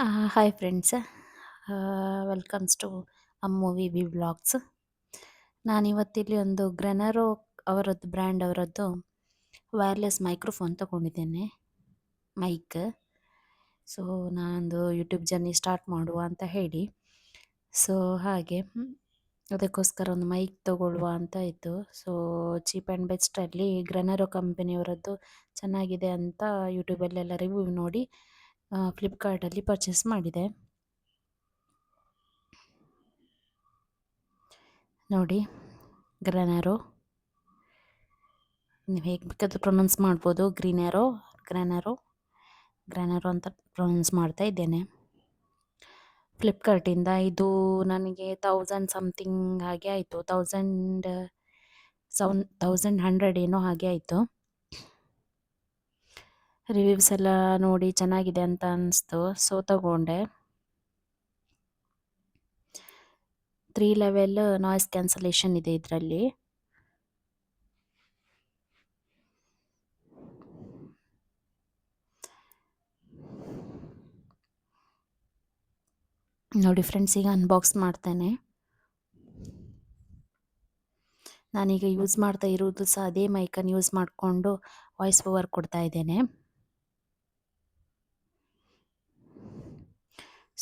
Hi friends welcomes to Ammu V B vlogs ನಾನಿವತ್ತಿಲ್ಲಿ ಒಂದು ಗ್ರೆನರೋ ಅವರದ್ದು ಬ್ರ್ಯಾಂಡ್ ಅವರದ್ದು ವೈರ್ಲೆಸ್ ಮೈಕ್ರೋಫೋನ್ ತಗೊಂಡಿದ್ದೇನೆ ಮೈಕ್ ಸೊ ನಾನೊಂದು ಯೂಟ್ಯೂಬ್ ಜರ್ನಿ ಸ್ಟಾರ್ಟ್ ಮಾಡುವ ಅಂತ ಹೇಳಿ. ಸೊ ಹಾಗೆ, ಅದಕ್ಕೋಸ್ಕರ ಒಂದು ಮೈಕ್ ತಗೊಳ್ಳುವ ಅಂತ ಇತ್ತು. ಸೊ ಚೀಪ್ ಆ್ಯಂಡ್ ಬೆಸ್ಟಲ್ಲಿ ಗ್ರೆನರೋ ಕಂಪನಿಯವರದ್ದು ಚೆನ್ನಾಗಿದೆ ಅಂತ ಯೂಟ್ಯೂಬಲ್ಲೆಲ್ಲ ರಿವ್ಯೂ ನೋಡಿ ಫ್ಲಿಪ್ಕಾರ್ಟಲ್ಲಿ ಪರ್ಚೇಸ್ ಮಾಡಿದೆ. ನೋಡಿ ಗ್ರೆನರೋ ನೀವು ಹೇಗೆ ಬೇಕಾದರೂ ಪ್ರೊನೌನ್ಸ್ ಮಾಡ್ಬೋದು. ಗ್ರೀನ್ಯಾರೋ ಗ್ರೆನರೋ ಗ್ರೆನರೋ ಅಂತ ಪ್ರೊನೌನ್ಸ್ ಮಾಡ್ತಾ ಇದ್ದೇನೆ. ಫ್ಲಿಪ್ಕಾರ್ಟಿಂದ ಇದು ನನಗೆ ತೌಸಂಡ್ ಸಮಥಿಂಗ್ ಹಾಗೆ ಆಯಿತು. ತೌಸಂಡ್ ಸೌನ್ ತೌಸಂಡ್ ಹಂಡ್ರೆಡ್ ಏನೋ ಹಾಗೆ ಆಯಿತು. ರಿವ್ಯೂಸ್ ಎಲ್ಲ ನೋಡಿ ಚೆನ್ನಾಗಿದೆ ಅಂತ ಅನ್ನಿಸ್ತು ಸೊ ತಗೊಂಡೆ. ತ್ರೀ ಲೆವೆಲ್ ನಾಯ್ಸ್ ಕ್ಯಾನ್ಸಲೇಷನ್ ಇದೆ ಇದರಲ್ಲಿ. ನೋಡಿ ಫ್ರೆಂಡ್ಸ್ ಈಗ ಅನ್ಬಾಕ್ಸ್ ಮಾಡ್ತೇನೆ. ನಾನೀಗ ಯೂಸ್ ಮಾಡ್ತಾ ಇರೋದು ಸಹ ಅದೇ ಮೈಕನ್ನು ಯೂಸ್ ಮಾಡಿಕೊಂಡು ವಾಯ್ಸ್ ಓವರ್ ಕೊಡ್ತಾ ಇದ್ದೇನೆ.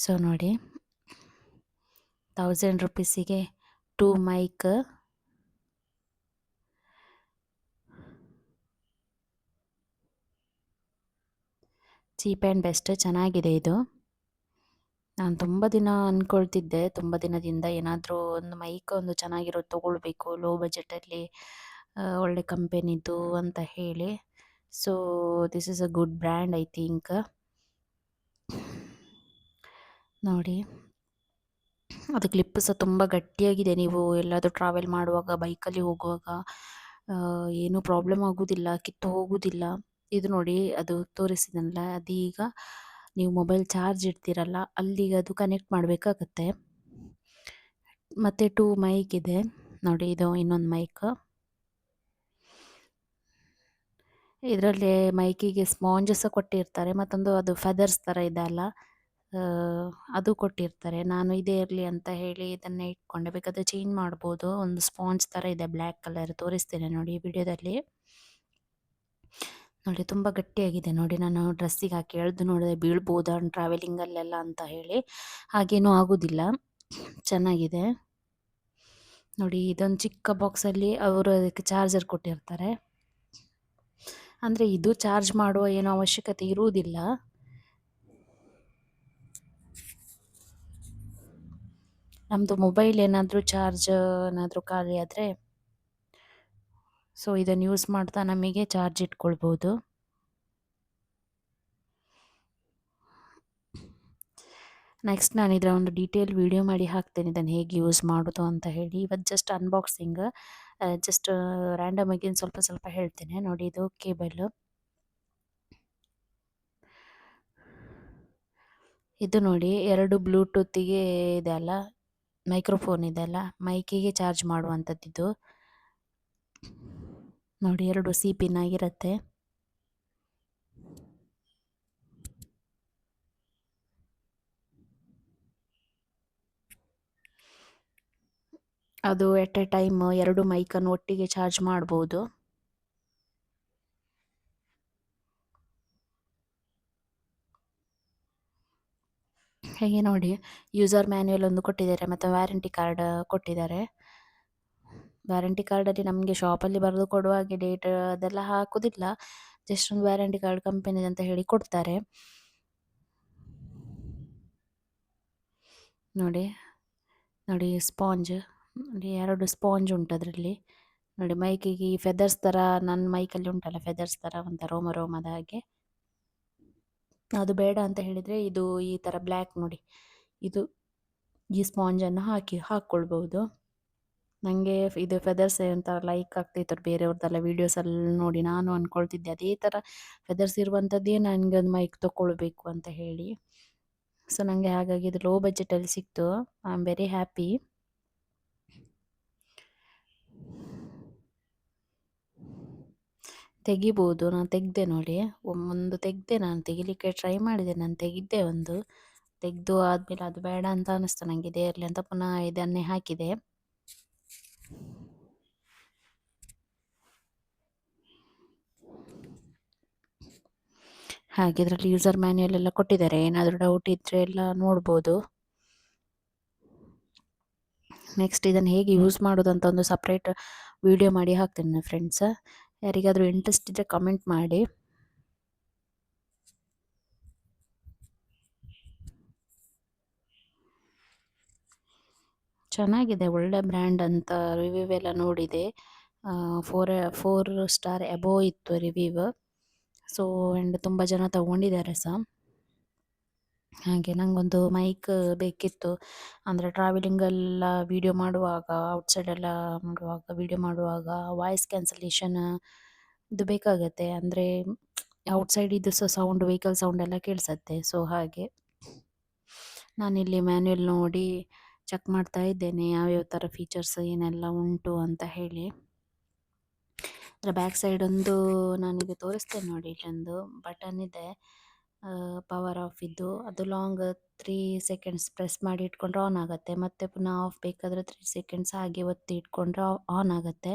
ಸೊ ನೋಡಿ. Thousand ರುಪೀಸಿಗೆ two mic cheap and best ಚೆನ್ನಾಗಿದೆ ಇದು. ನಾನು ತುಂಬ ದಿನ ಅಂದ್ಕೊಳ್ತಿದ್ದೆ ತುಂಬ ದಿನದಿಂದ ಏನಾದರೂ ಒಂದು ಮೈಕ್ ಒಂದು ಚೆನ್ನಾಗಿರೋದು ತೊಗೊಳ್ಬೇಕು ಲೋ ಬಜೆಟಲ್ಲಿ ಒಳ್ಳೆ ಕಂಪೆನಿದು ಅಂತ ಹೇಳಿ. So this is a good brand I think ನೋಡಿ. ಅದು ಕ್ಲಿಪ್ ಸಹ ತುಂಬ ಗಟ್ಟಿಯಾಗಿದೆ. ನೀವು ಎಲ್ಲಾದರೂ ಟ್ರಾವೆಲ್ ಮಾಡುವಾಗ ಬೈಕಲ್ಲಿ ಹೋಗುವಾಗ ಏನೂ ಪ್ರಾಬ್ಲಮ್ ಆಗೋದಿಲ್ಲ, ಕಿತ್ತು ಹೋಗೋದಿಲ್ಲ. ಇದು ನೋಡಿ, ಅದು ತೋರಿಸಿದನಲ್ಲ, ಅದೀಗ ನೀವು ಮೊಬೈಲ್ ಚಾರ್ಜ್ ಇಡ್ತೀರಲ್ಲ, ಅಲ್ಲಿಗೆ ಅದು ಕನೆಕ್ಟ್ ಮಾಡಬೇಕಾಗತ್ತೆ. ಮತ್ತು ಟೂ ಮೈಕ್ ಇದೆ. ನೋಡಿ, ಇದು ಇನ್ನೊಂದು ಮೈಕ್ ಇದರಲ್ಲಿ ಮೈಕಿಗೆ ಸ್ಪಾಂಜಸ್ ಕೊಟ್ಟಿರ್ತಾರೆ, ಮತ್ತೊಂದು ಅದು ಫೆದರ್ಸ್ ಥರ ಇದೆ ಅಲ್ಲ. ಅದು ಕೊಟ್ಟಿರ್ತಾರೆ. ನಾನು ಇದೇ ಇರಲಿ ಅಂತ ಹೇಳಿ ಇದನ್ನೇ ಇಟ್ಕೊಂಡೆ. ಬೇಕಾದರೆ ಚೇಂಜ್ ಮಾಡ್ಬೋದು. ಒಂದು ಸ್ಪಾಂಜ್ ಥರ ಇದೆ, ಬ್ಲ್ಯಾಕ್ ಕಲರ್ ತೋರಿಸ್ತೇನೆ ನೋಡಿ ವಿಡಿಯೋದಲ್ಲಿ. ನೋಡಿ, ತುಂಬ ಗಟ್ಟಿಯಾಗಿದೆ. ನೋಡಿ, ನಾನು ಡ್ರೆಸ್ಸಿಗೆ ಹಾಕಿ ಎಳೆದು ನೋಡಿದೆ, ಬೀಳ್ಬೋದಾ ಟ್ರಾವೆಲಿಂಗಲ್ಲೆಲ್ಲ ಅಂತ ಹೇಳಿ. ಹಾಗೇನೂ ಆಗೋದಿಲ್ಲ. ಚೆನ್ನಾಗಿದೆ. ನೋಡಿ, ಇದೊಂದು ಚಿಕ್ಕ ಬಾಕ್ಸಲ್ಲಿ ಅವರು ಅದಕ್ಕೆ ಚಾರ್ಜರ್ ಕೊಟ್ಟಿರ್ತಾರೆ. ಅಂದರೆ ಇದು ಚಾರ್ಜ್ ಮಾಡುವ ಏನೋ ಅವಶ್ಯಕತೆ ಇರುವುದಿಲ್ಲ. ನಮ್ಮದು ಮೊಬೈಲ್ ಏನಾದರೂ ಚಾರ್ಜ್ ಏನಾದರೂ ಖಾಲಿ ಆದರೆ ಸೊ ಇದನ್ನು ಯೂಸ್ ಮಾಡ್ತಾ ನಮಗೆ ಚಾರ್ಜ್ ಇಟ್ಕೊಳ್ಬೋದು. ನೆಕ್ಸ್ಟ್ ನಾನು ಇದರ ಒಂದು ಡೀಟೇಲ್ ವಿಡಿಯೋ ಮಾಡಿ ಹಾಕ್ತೇನೆ ಇದನ್ನು ಹೇಗೆ ಯೂಸ್ ಮಾಡೋದು ಅಂತ ಹೇಳಿ. ಇವತ್ತು ಜಸ್ಟ್ ಅನ್ಬಾಕ್ಸಿಂಗ್ ಜಸ್ಟ್ ರ್ಯಾಂಡಮ್ ಆಗಿ ಸ್ವಲ್ಪ ಸ್ವಲ್ಪ ಹೇಳ್ತೇನೆ. ನೋಡಿ ಇದು ಕೇಬಲ್. ಇದು ನೋಡಿ ಎರಡು ಬ್ಲೂಟೂತಿಗೆ ಇದೆ ಅಲ್ಲ? ಮೈಕ್ರೋಫೋನ್ ಇದೆ ಅಲ್ಲ, ಮೈಕಿಗೆ ಚಾರ್ಜ್ ಮಾಡುವಂಥದ್ದಿದು ನೋಡಿ, ಎರಡು ಸಿ ಪಿನ್ ಆಗಿರುತ್ತೆ ಅದು ಎಟ್ ಎ ಟೈಮ್ ಎರಡು ಮೈಕನ್ನು ಒಟ್ಟಿಗೆ ಚಾರ್ಜ್ ಮಾಡ್ಬೋದು. ಹಾಗೆ ನೋಡಿ ಯೂಸರ್ ಮ್ಯಾನ್ಯುಯಲ್ ಒಂದು ಕೊಟ್ಟಿದ್ದಾರೆ ಮತ್ತು ವ್ಯಾರಂಟಿ ಕಾರ್ಡ್ ಕೊಟ್ಟಿದ್ದಾರೆ. ವ್ಯಾರಂಟಿ ಕಾರ್ಡಲ್ಲಿ ನಮಗೆ ಶಾಪಲ್ಲಿ ಬರೆದು ಕೊಡುವ ಹಾಗೆ ಡೇಟ್ ಅದೆಲ್ಲ ಹಾಕೋದಿಲ್ಲ ಜಸ್ಟ್ ಒಂದು ವ್ಯಾರಂಟಿ ಕಾರ್ಡ್ ಕಂಪನಿ ಅಂತ ಹೇಳಿ ಕೊಡ್ತಾರೆ. ನೋಡಿ ನೋಡಿ ಸ್ಪಾಂಜ್ ನೋಡಿ ಎರಡು ಸ್ಪಾಂಜ್ ಉಂಟು ಅದರಲ್ಲಿ. ನೋಡಿ ಮೈಕಿಗೆ ಈ ಫೆದರ್ಸ್ ಥರ ನನ್ನ ಮೈಕಲ್ಲಿ ಉಂಟಲ್ಲ ಫೆದರ್ಸ್ ಥರ ಒಂಥರ ರೋಮ ರೋಮದ ಹಾಗೆ. ಅದು ಬೇಡ ಅಂತ ಹೇಳಿದರೆ ಇದು ಈ ಥರ ಬ್ಲ್ಯಾಕ್ ನೋಡಿ. ಇದು ಈ ಸ್ಪಾಂಜನ್ನು ಹಾಕಿ ಹಾಕ್ಕೊಳ್ಬೋದು ನನಗೆ ಇದು ಫೆದರ್ಸ್ ಒಂಥರ ಲೈಕ್ ಆಗ್ತಿತ್ತು ಬೇರೆಯವ್ರದ್ದೆಲ್ಲ ವೀಡಿಯೋಸಲ್ಲಿ ನೋಡಿ ನಾನು ಅಂದ್ಕೊಳ್ತಿದ್ದೆ ಅದೇ ಥರ ಫೆದರ್ಸ್ ಇರುವಂಥದ್ದೇ ನನಗೆ ಒಂದು ಮೈಕ್ ತೊಗೊಳ್ಬೇಕು ಅಂತ ಹೇಳಿ. ಸೊ ನನಗೆ ಹಾಗಾಗಿ ಇದು ಲೋ ಬಜೆಟಲ್ಲಿ ಸಿಕ್ತು. ಐ ಆಮ್ ವೆರಿ ಹ್ಯಾಪಿ ತೆಗಿಬೋದು, ನಾನು ತೆಗೆದೆ ನೋಡಿ. ಒಂದು ತೆಗೆದೆ ನಾನು ತೆಗಿಲಿಕ್ಕೆ ಟ್ರೈ ಮಾಡಿದೆ, ನಾನು ತೆಗಿದ್ದೆ ಒಂದು. ತೆಗೆದು ಆದಮೇಲೆ ಅದು ಬೇಡ ಅಂತ ಅನ್ನಿಸ್ತು ನನಗೆ ಇದೇ ಇರಲಿ ಅಂತ ಪುನಃ ಇದನ್ನೇ ಹಾಕಿದೆ. ಹಾಗೆ ಇದರಲ್ಲಿ ಯೂಸರ್ ಮ್ಯಾನ್ಯಲ್ ಎಲ್ಲ ಕೊಟ್ಟಿದ್ದಾರೆ. ಏನಾದರೂ ಡೌಟ್ ಇದ್ದರೆ ಎಲ್ಲ ನೋಡ್ಬೋದು. ನೆಕ್ಸ್ಟ್ ಇದನ್ನು ಹೇಗೆ ಯೂಸ್ ಮಾಡೋದು ಅಂತ ಒಂದು ಸಪ್ರೇಟ್ ವಿಡಿಯೋ ಮಾಡಿ ಹಾಕ್ತೇನೆ ಫ್ರೆಂಡ್ಸ್ ಯಾರಿಗಾದರೂ ಇಂಟ್ರೆಸ್ಟ್ ಇದ್ದರೆ ಕಮೆಂಟ್ ಮಾಡಿ. ಚೆನ್ನಾಗಿದೆ, ಒಳ್ಳೆ ಬ್ರ್ಯಾಂಡ್ ಅಂತ ರಿವ್ಯೂ ಎಲ್ಲ ನೋಡಿದೆ. ಫೋರ್ ಫೋರ್ ಸ್ಟಾರ್ ಎಬೋ ಇತ್ತು ರಿವ್ಯೂ ಸೊ ಆ್ಯಂಡ್ ತುಂಬ ಜನ ತಗೊಂಡಿದ್ದಾರೆ ಸಹ. ಹಾಗೆ ನನಗೊಂದು ಮೈಕ್ ಬೇಕಿತ್ತು. ಅಂದರೆ ಟ್ರಾವೆಲಿಂಗೆಲ್ಲ ವೀಡಿಯೋ ಮಾಡುವಾಗ ಔಟ್ಸೈಡ್ ಎಲ್ಲ ಮಾಡುವಾಗ ವೀಡಿಯೋ ಮಾಡುವಾಗ ವಾಯ್ಸ್ ಕ್ಯಾನ್ಸಲೇಷನ್ ಇದು ಬೇಕಾಗತ್ತೆ. ಅಂದರೆ ಔಟ್ಸೈಡ್ ಇದು ಸಹ ಸೌಂಡ್ ವೆಹಿಕಲ್ ಸೌಂಡ್ ಎಲ್ಲ ಕೇಳಿಸತ್ತೆ. ಸೊ ಹಾಗೆ ನಾನಿಲ್ಲಿ ಮ್ಯಾನ್ಯಲ್ ನೋಡಿ ಚೆಕ್ ಮಾಡ್ತಾ ಇದ್ದೇನೆ, ಯಾವ್ಯಾವ ಥರ ಫೀಚರ್ಸ್ ಏನೆಲ್ಲ ಉಂಟು ಅಂತ ಹೇಳಿ. ಅದರ ಬ್ಯಾಕ್ ಸೈಡ್ ಒಂದು ನಾನಿಗೆ ತೋರಿಸ್ತೇನೆ ನೋಡಿ ಇಲ್ಲೊಂದು ಬಟನ್ ಇದೆ. ಪವರ್ ಆಫ್ ಇದ್ದು ಅದು ಲಾಂಗ್ ತ್ರೀ ಸೆಕೆಂಡ್ಸ್ ಪ್ರೆಸ್ ಮಾಡಿ ಇಟ್ಕೊಂಡ್ರೆ ಆನ್ ಆಗುತ್ತೆ. ಮತ್ತೆ ಪುನಃ ಆಫ್ ಬೇಕಾದರೆ ತ್ರೀ ಸೆಕೆಂಡ್ಸ್ ಹಾಗೆ ಒತ್ತಿ ಇಟ್ಕೊಂಡ್ರೆ ಆನ್ ಆಗುತ್ತೆ.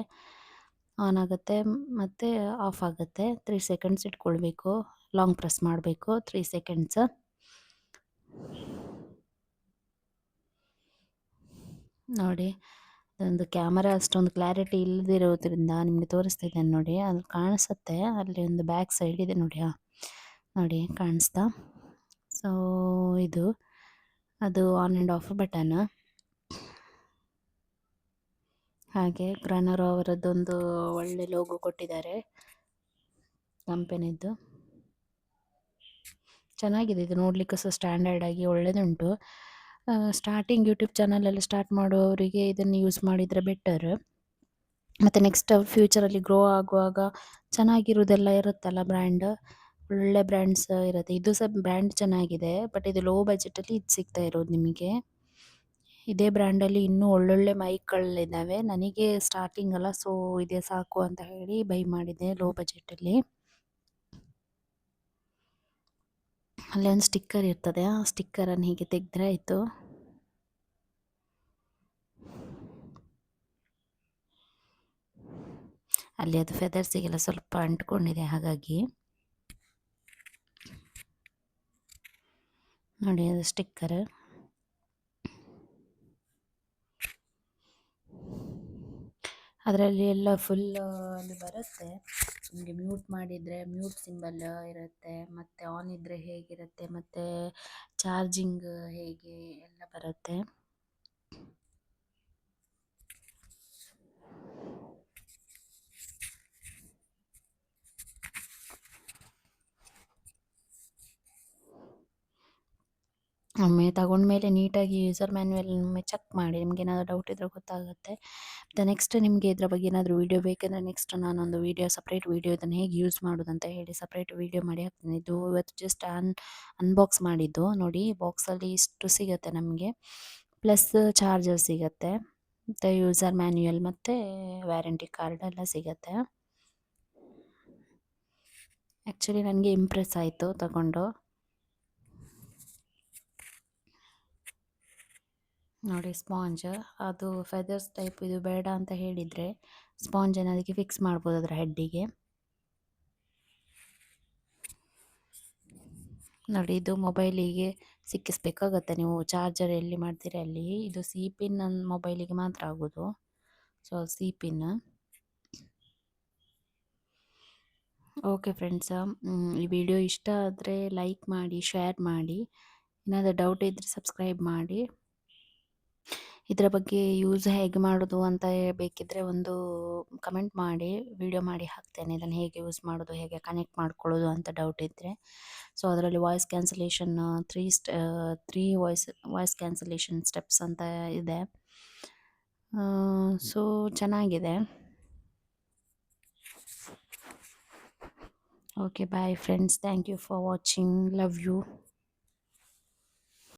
ಆನ್ ಆಗುತ್ತೆ, ಮತ್ತೆ ಆಫ್ ಆಗುತ್ತೆ. ತ್ರೀ ಸೆಕೆಂಡ್ಸ್ ಇಟ್ಕೊಳ್ಬೇಕು. ಲಾಂಗ್ ಪ್ರೆಸ್ ಮಾಡಬೇಕು. ತ್ರೀ ಸೆಕೆಂಡ್ಸ್ ನೋಡಿ ಅದೊಂದು ಕ್ಯಾಮರಾ ಅಷ್ಟೊಂದು ಕ್ಲಾರಿಟಿ ಇಲ್ಲದಿರೋದ್ರಿಂದ ನಿಮಗೆ ತೋರಿಸ್ತಾ ಇದ್ದೇನೆ ನೋಡಿ. ಅದು ಕಾಣಿಸುತ್ತೆ. ಅಲ್ಲಿ ಒಂದು ಬ್ಯಾಕ್ ಸೈಡ್ ಇದೆ ನೋಡಿ ಹಾಂ ನೋಡಿ ಕಾಣಿಸ್ತಾ. ಸೊ ಇದು, ಅದು ಆನ್ ಆ್ಯಂಡ್ ಆಫ್ ಬಟನ್ ಹಾಗೆ ಗ್ರಾನರೋ ಅವರದ್ದೊಂದು ಒಳ್ಳೆ ಲೋಗೋ ಕೊಟ್ಟಿದ್ದಾರೆ. ಕಂಪೆನಿದ್ದು ಚೆನ್ನಾಗಿದೆ, ಇದು ನೋಡಲಿಕ್ಕೆ ಸಹ ಸ್ಟ್ಯಾಂಡರ್ಡ್ ಆಗಿ ಒಳ್ಳೆಯದುಂಟು ಸ್ಟಾರ್ಟಿಂಗ್ ಯೂಟ್ಯೂಬ್ ಚಾನಲಲ್ಲಿ ಸ್ಟಾರ್ಟ್ ಮಾಡುವವರಿಗೆ ಇದನ್ನು ಯೂಸ್ ಮಾಡಿದರೆ ಬೆಟರ್ ಮತ್ತು ನೆಕ್ಸ್ಟ್ ಫ್ಯೂಚರಲ್ಲಿ ಗ್ರೋ ಆಗುವಾಗ ಚೆನ್ನಾಗಿರೋದೆಲ್ಲ ಇರುತ್ತಲ್ಲ ಬ್ರ್ಯಾಂಡ್ ಒಳ್ಳೆ ಬ್ರ್ಯಾಂಡ್ಸ್ ಇರುತ್ತೆ. ಇದು ಸಹ ಬ್ರ್ಯಾಂಡ್ ಚೆನ್ನಾಗಿದೆ ಬಟ್ ಇದು ಲೋ ಬಜೆಟಲ್ಲಿ ಇದು ಸಿಗ್ತಾ ಇರೋದು ನಿಮಗೆ. ಇದೇ ಬ್ರ್ಯಾಂಡಲ್ಲಿ ಇನ್ನೂ ಒಳ್ಳೊಳ್ಳೆ ಮೈಕ್ಗಳಿದ್ದಾವೆ. ನನಗೆ ಸ್ಟಾರ್ಟಿಂಗ್ ಅಲ್ಲ ಸೊ ಇದೇ ಸಾಕು ಅಂತ ಹೇಳಿ ಬೈ ಮಾಡಿದೆ ಲೋ ಬಜೆಟಲ್ಲಿ ಅಲ್ಲಿ. ಒಂದು ಸ್ಟಿಕ್ಕರ್ ಇರ್ತದೆ, ಆ ಸ್ಟಿಕ್ಕರನ್ನು ಹೀಗೆ ತೆಗೆದ್ರೆ ಆಯಿತು. ಅಲ್ಲಿ ಅದು ಫೆದರ್ಸಿಗೆಲ್ಲ ಸ್ವಲ್ಪ ಅಂಟ್ಕೊಂಡಿದೆ ಹಾಗಾಗಿ. ನೋಡಿ, ಅದು ಸ್ಟಿಕ್ಕರ್. ಅದರಲ್ಲಿ ಎಲ್ಲ ಫುಲ್ ಅಲ್ಲಿ ಬರುತ್ತೆ. ನಿಮಗೆ ಮ್ಯೂಟ್ ಮಾಡಿದರೆ ಮ್ಯೂಟ್ ಸಿಂಬಲ್ ಇರುತ್ತೆ, ಮತ್ತು ಆನ್ ಇದ್ದರೆ ಹೇಗಿರುತ್ತೆ, ಮತ್ತು ಚಾರ್ಜಿಂಗ್ ಹೇಗೆ ಎಲ್ಲ ಬರುತ್ತೆ. ಒಮ್ಮೆ ತಗೊಂಡ್ಮೇಲೆ ನೀಟಾಗಿ ಯೂಸರ್ ಮ್ಯಾನ್ಯುಯಲ್ ಒಮ್ಮೆ ಚೆಕ್ ಮಾಡಿ ನಿಮ್ಗೆ ಏನಾದರೂ ಡೌಟ್ ಇದ್ದರೆ ಗೊತ್ತಾಗುತ್ತೆ. ಮತ್ತು ನೆಕ್ಸ್ಟ್ ನಿಮಗೆ ಇದ್ರ ಬಗ್ಗೆ ಏನಾದರೂ ವೀಡಿಯೋ ಬೇಕಂದರೆ ನೆಕ್ಸ್ಟ್ ನಾನೊಂದು ವೀಡಿಯೋ ಸಪ್ರೇಟ್ ವೀಡಿಯೋ ಇದನ್ನು ಹೇಗೆ ಯೂಸ್ ಮಾಡೋದು ಅಂತ ಹೇಳಿ ಸಪ್ರೇಟ್ ವೀಡಿಯೋ ಮಾಡಿ ಹಾಕ್ತೀನಿ. ಇದು ಇವತ್ತು ಜಸ್ಟ್ ಅನ್ ಅನ್ಬಾಕ್ಸ್ ಮಾಡಿದ್ದು. ನೋಡಿ ಬಾಕ್ಸಲ್ಲಿ ಇಷ್ಟು ಸಿಗುತ್ತೆ ನಮಗೆ. ಪ್ಲಸ್ ಚಾರ್ಜರ್ ಸಿಗುತ್ತೆ. ಮತ್ತು ಯೂಸರ್ ಮ್ಯಾನ್ಯುಯಲ್ ಮತ್ತು ವ್ಯಾರಂಟಿ ಕಾರ್ಡ್ ಎಲ್ಲ ಸಿಗುತ್ತೆ. ಆ್ಯಕ್ಚುಲಿ ನನಗೆ ಇಂಪ್ರೆಸ್ ಆಯಿತು ತಗೊಂಡು. ನೋಡಿ ಸ್ಪಾಂಜ್, ಅದು ಫೆದರ್ಸ್ ಟೈಪ್ ಇದು ಬೇಡ ಅಂತ ಹೇಳಿದರೆ ಸ್ಪಾಂಜನ್ನು ಅದಕ್ಕೆ ಫಿಕ್ಸ್ ಮಾಡ್ಬೋದು ಅದರ ಹೆಡ್ಡಿಗೆ ನೋಡಿ ಇದು ಮೊಬೈಲಿಗೆ ಸಿಕ್ಕಿಸ್ಬೇಕಾಗತ್ತೆ. ನೀವು ಚಾರ್ಜರ್ ಎಲ್ಲಿ ಮಾಡ್ತೀರಿ ಅಲ್ಲಿ, ಇದು ಸಿ ಪಿನ್ ನನ್ನ ಮೊಬೈಲಿಗೆ ಮಾತ್ರ ಆಗೋದು. So C pin okay friends ಈ ವಿಡಿಯೋ ಇಷ್ಟ ಆದರೆ ಲೈಕ್ ಮಾಡಿ ಶೇರ್ ಮಾಡಿ. ಏನಾದರೂ ಡೌಟ್ ಇದ್ದರೆ ಸಬ್ಸ್ಕ್ರೈಬ್ ಮಾಡಿ. ಇದರ ಬಗ್ಗೆ ಯೂಸ್ ಹೇಗೆ ಮಾಡೋದು ಅಂತ ಬೇಕಿದ್ದರೆ ಒಂದು ಕಮೆಂಟ್ ಮಾಡಿ, ವಿಡಿಯೋ ಮಾಡಿ ಹಾಕ್ತೇನೆ. ಇದನ್ನು ಹೇಗೆ ಯೂಸ್ ಮಾಡೋದು, ಹೇಗೆ ಕನೆಕ್ಟ್ ಮಾಡ್ಕೊಳ್ಳೋದು ಅಂತ ಡೌಟ್ ಇದ್ದರೆ ಸೊ ಅದರಲ್ಲಿ voice cancellation three ಸ್ಟ್ three voice voice cancellation steps ಅಂತ ಇದೆ. ಸೊ ಚೆನ್ನಾಗಿದೆ. Okay bye friends thank you for watching love you